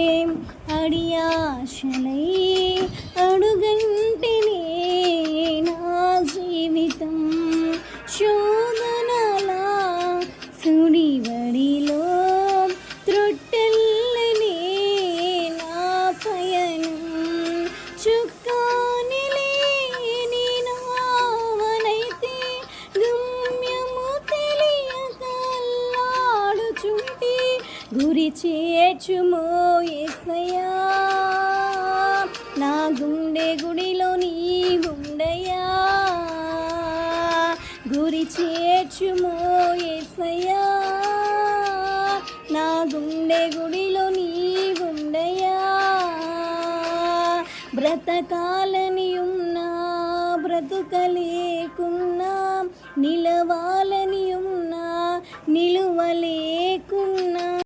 प्रेम अड़िया शनै గురి చేర్చుమో ఎస్సయ్యా నా గుండె గుడిలో నీ గుండయ్యా గురి చేర్చుమో ఎస్సయ్యా నా గుండె గుడిలో నీ గుండయ్యా బ్రతకాలని ఉన్నా బ్రతుకలేకున్నా నిలవాలని ఉన్నా